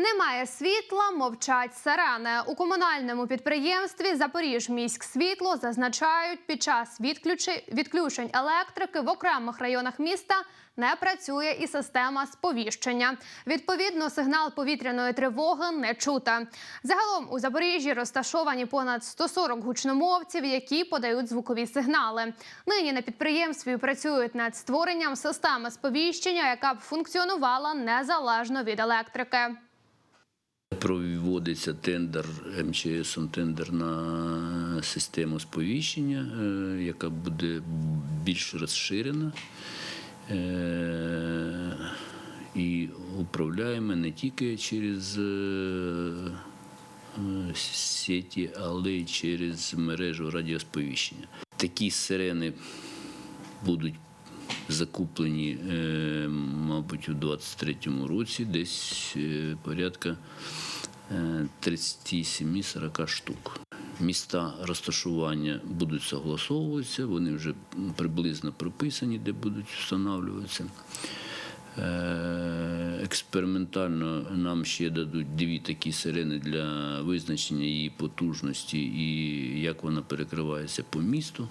Немає світла, мовчать сирени. У комунальному підприємстві Запоріжміськсвітло зазначають, під час відключень електрики в окремих районах міста не працює і система сповіщення. Відповідно, сигнал повітряної тривоги не чути. Загалом у Запоріжжі розташовані понад 140 гучномовців, які подають звукові сигнали. Нині на підприємстві працюють над створенням системи сповіщення, яка б функціонувала незалежно від електрики. Проводиться тендер МЧСом, тендер на систему сповіщення, е, яка буде більш розширена е, і управляємо не тільки через е, сеті, але й через мережу радіосповіщення. Такі сирени будуть закуплені, мабуть, у 23-му році, десь порядка 37-40 штук. Міста розташування будуть согласовуватися, вони вже приблизно прописані, де будуть встановлюватися. Е, Експериментально нам ще дадуть дві такі сирени для визначення її потужності і як вона перекривається по місту.